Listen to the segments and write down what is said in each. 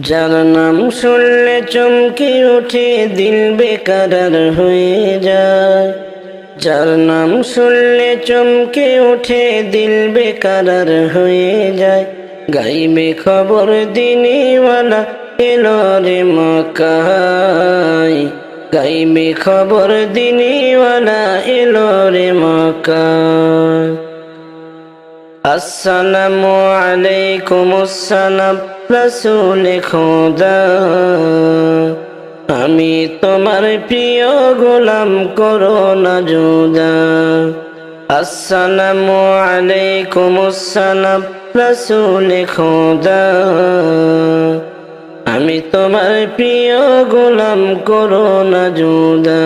যার নাম শুনলে চমকে ওঠে, দিল বেকারার হয়ে যায়। যার নাম শুনলে চমকে ওঠে, দিল বেকারার হয়ে যায়। গাইবে খবর দিনীওয়ালা, এলো রে মকাই গাইবে খবর দিনীওয়ালা, এলো রে মকাই আসসালামু আলাইকুম আসসালাম রসুল খোদা। আমি তোমার প্রিয় গোলাম করো না জুদা আসসালামু আলাইকুম আসসালাম রসুল খোদা। আমি তোমার প্রিয় গোলাম করো না জুদা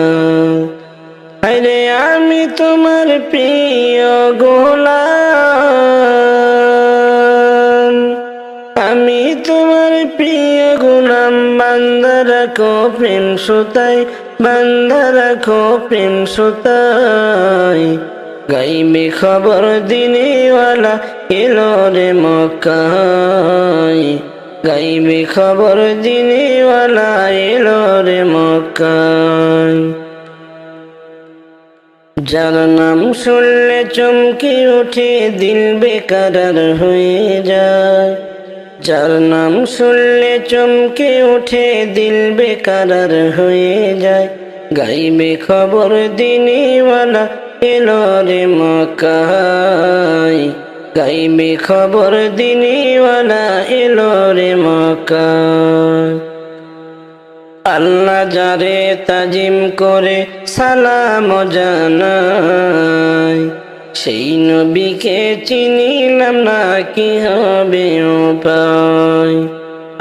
আরে আমি তোমার প্রিয় গোলাম রাখো প্রেম সুতাই বান্দা রাখো প্রেম সুতাই। গাইবে খবর দিনেওয়ালা এলো রে মক্কাই গাইবে খবর দিনেওয়ালা এলো রে মক্কাই যার নাম শুনলে চমকে ওঠে দিল বেকার হয়ে যায়। যার নাম শুনলে চমকে ওঠে, দিল বেকারার হয়ে যায়। গাইবে খবর দিনীওয়ালা, এলো রে মকাই গাইবে খবর দিনীওয়ালা, এলো রে মকাই আল্লাহ যারে তাজিম করে সালাম জানাই সেই নবীকে চিনিলাম না, কি হবে উপায়?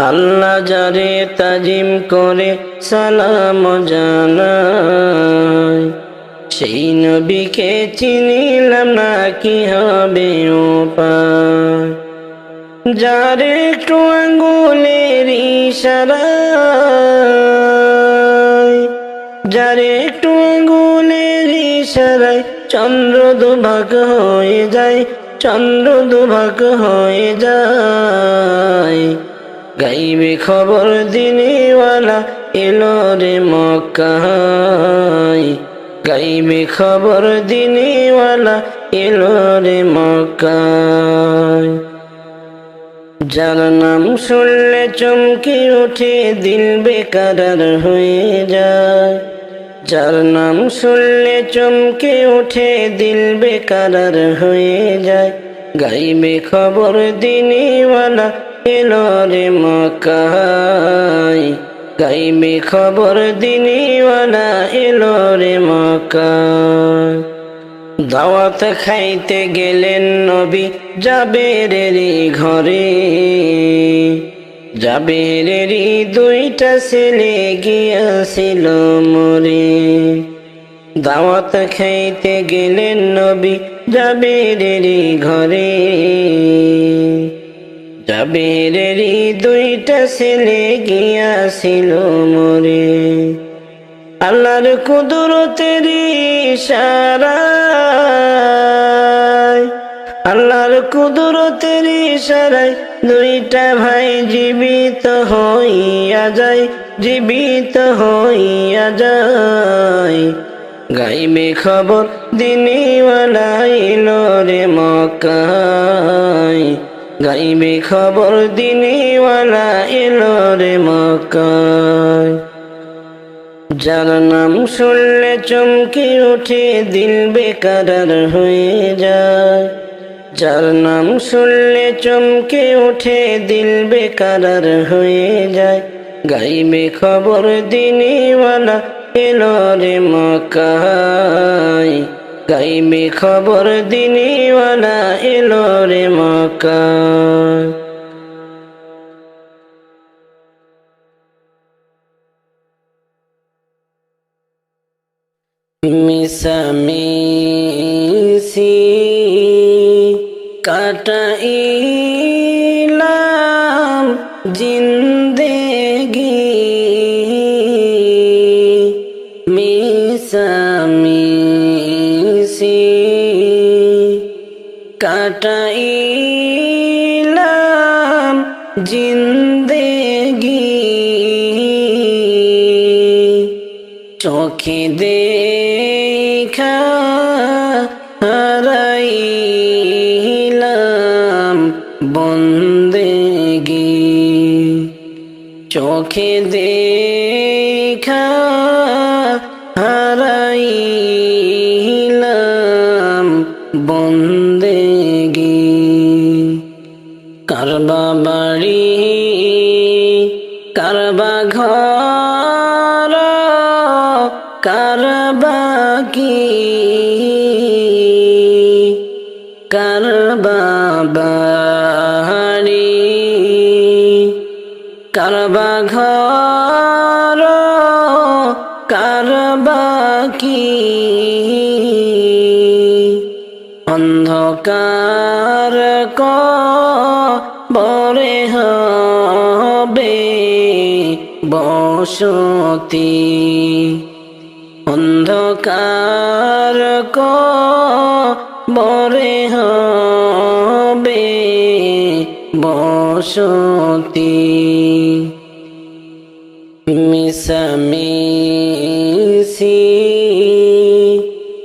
আল্লাহ যারে তাজিম করে সালাম জানাই সেই নবীকে চিনিলাম না, কি হবে উপায়? যার একটু আঙ্গুলের ইশারায়, যার একটু আঙ্গুলের ইশারায় চন্দ্র দুভাগ হয়ে যায়, চন্দ্র দুভাগ হয়ে যায়। গাইবে খবর দিনেওয়ালা এলো রে মক্কায়। গাইবে খবর দিনেওয়ালা এলো রে মক্কায়। যার নাম শুনলে চমকে ওঠে, দিল বেকার হয়ে যায়। যার নাম শুনলে চমকে ওঠে, দিল বেকারার হয়ে যায়। গাইবে খবর দিনেওয়ালা এলো রে মকাই গাইবে খবর দিনেওয়ালা এলো রে মকাই দাওয়াত খাইতে গেলেন নবী, যাবে রে ঘরে। জাবেরেরই দুইটা ছেলে গিয়াছিল মরে। দাওয়াত খাইতে গেলেন নবী জাবেরেরই ঘরে। জাবেরেরই দুইটা ছেলে গিয়াছিল মরে। আল্লাহর কুদরতের আল্লাহর কুদরতের ইশারায় দুইটা ভাই জীবিত হইয়া যায়, জীবিত হইয়া যায়। গাইবে খবর দিনীওয়ালা এলো রে মকাই গাইবে খবর দিনীওয়ালা এলো রে মকাই যার নাম শুনলে চমকে ওঠে দিল বেকার হয়ে যায়। যার নাম শুনলে চমকে ওঠে দিল বেকারার হয়ে যায়। গাইবে খবর দিনীওয়ালা এলো রে মকাই গাইবে খবর দিনীওয়ালা এলো রে মকাই মিশামিশি কাটাইলাম জিন্দেগি। মিসামিসি কাটাইলাম জিন্দেগি। চোখে দেখা চোখে দেখা হারাইলাম কারবা ঘর কারবা কি অন্ধকার ক বরে হবে বসতি। অন্ধকার ক বরে হবে বসতি। মিশামিশি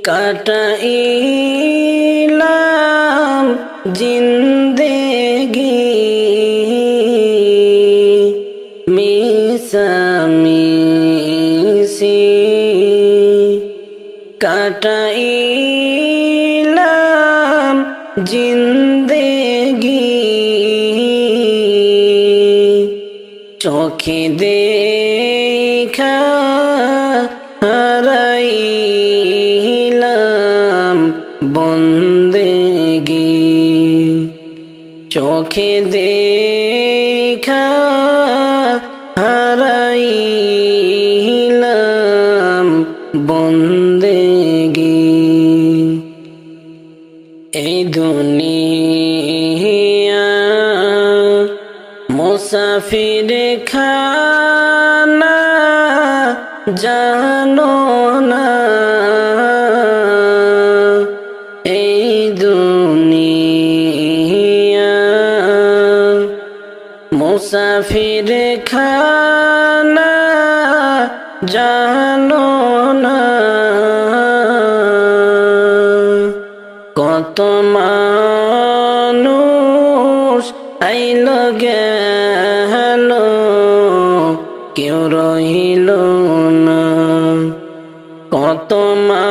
কাটাইলাম জিন্দেগি। মিশামিশি কাটাইলাম জিন্দেগি। চোখে দেখা চোখে দেখা হারাইলাম বন্দেগি এই দুনিয়া মুসাফির খানা জানো মুসাফির খানা জানো না কত মানুষ আইল গেল কেউ রহিল না কত মানুষ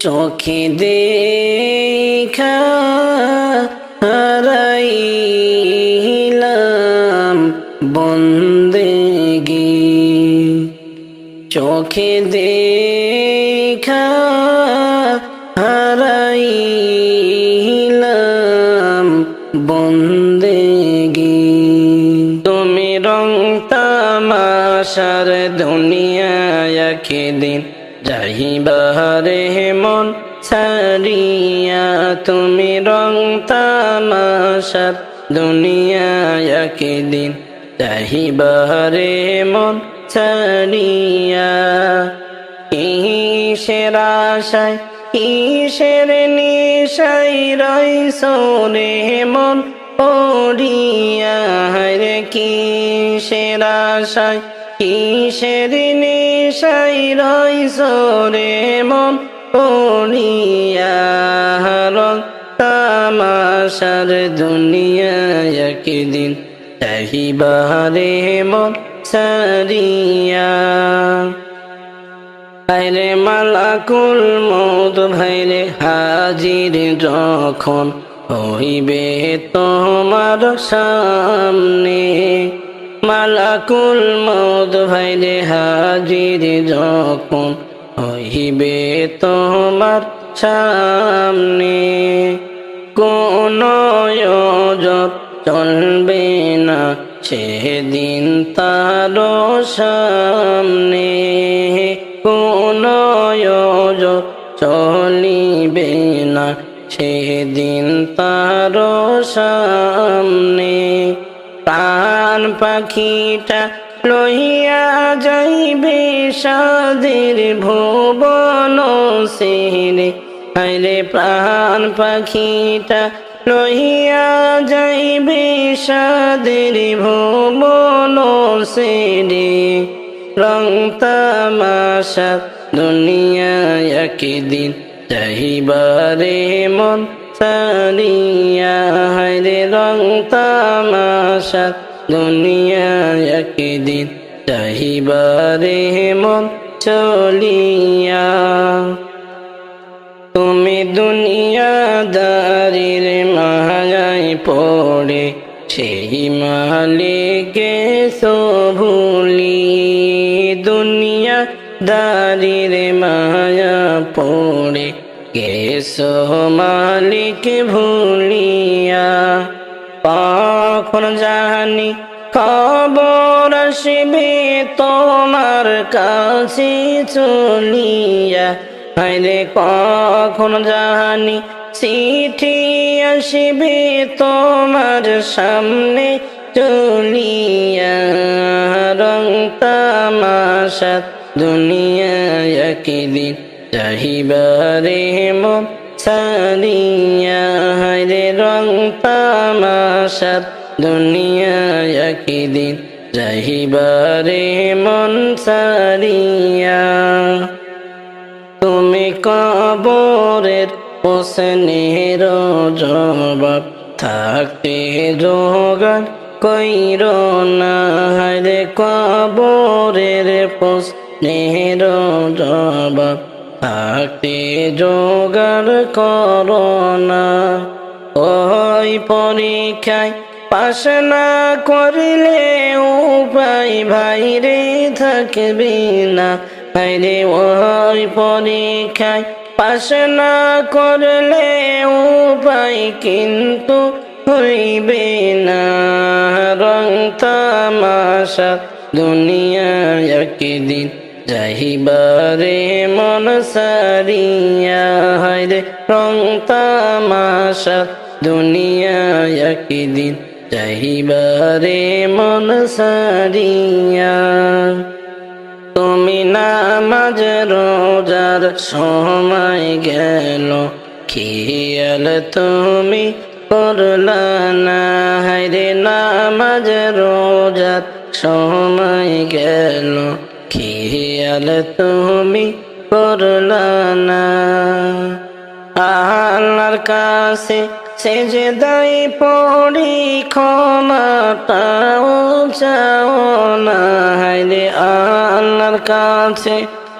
চোখে দেখা হারাইলাম বন্দেগি চোখে দেখা হারাইলাম বন্দেগি তুমি রং তামাশার দুনিয়ায় দিন যাইবারে মন সারিয়া তুমি রং তামাশার দুনিয়ায় দিন যাইবারে মন ছাড়িয়া কিসের আশায়, কিসের নিশাই রই সোরে মন পড়িয়া? রে কিসের আশায় কিসের নিশাই রই সোরে মন রং তামাশার দুনিয়ায় একদিন চাহিবারে মন সারিয়া ভাইরে মালাকুল মৌত ভাইরে হাজির যখন হইবে তোমার সামনে। মালাকুল মৌত ভাইরে হাজির যখন হইবে তোমার সামনে। কোন চলবে না, সেদিন তার সামনে। কোন চলিবে না, সেদিন তার সামনে। পাখিটা লইয়া যাইবে সাদের ভুবন সেরে হাইরে প্রাণ পাখিটা লইয়া যাইবে সাদের ভুবন সেরে রং তামাশা দুনিয়া একদিন চাহিবারে মন সারিয়া হায়রে রং তামাশা দুনিয়া একদিন চাহিবারে মন চলিয়া। তুমি দুনিয়াদারির মায়ায় পড়ে, সেই মালিকে ভুলি দুনিয়া দারির মায়া পড়ে কেসো মালিক ভুলিয়া জানি, খবর আসবে তোমার কাছে চলিয়া। হাইরে কখন জানি চিঠি আসবে তোমার সামনে চলিয়া। রং তামাশা দুনিয়া একদিন চাহিবারে মন সারিয়া তামাশা দুনিয়া একদিন চাহিবারে মন সারিয়া তুমি কবরের প্রশ্নের জবাব থাকতে জোগাড় কইর না। রে কবরের প্রশ্নের জবাব থাকতে জোগাড় কর না। ওই পরীক্ষায় পাশ না করলে উপায় ভাইরে থাকবে না। ভাইরে ওই পরীক্ষায় পাশ না করলে উপায় কিন্তু হইবে না। রং তামাশা দুনিয়া একদিন যাহিবারে মন সারিয়া। হায়রে রং তামাশা দুনিয়া একদিন যাহিবারে মন সারিয়া তুমি নামাজ রোজার সময় গেল খেয়াল তুমি করলা না হায়রে নামাজ রোজার সময় গেল খেয়াল তুমি করলা না আল্লাহর কাছে সে যে দাই পড়ি ক্ষমাটাও চাও না হায়রে আল্লাহর কাছে।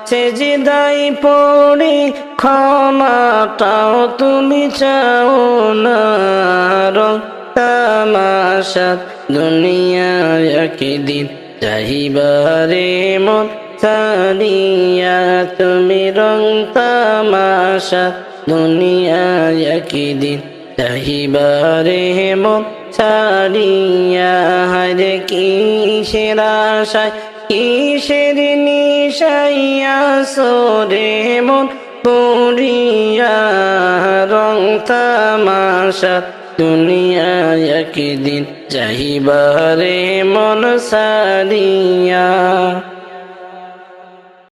সে যে দাই পড়ি ক্ষমাটাও তুমি চাও না রং তামাশা। দুনিয়া একদিন চাহিবারে মন সারিয়া তুমি রং তামাশা। দুনিয়া একদিন চাহিবারে মন সারিয়া হারে কিসের আশায়, কিসের নিশাইয়া সোরে মন পুরিয়া রং তামাশা দুনিয়া একদিন চাহিবারে মন সারিয়া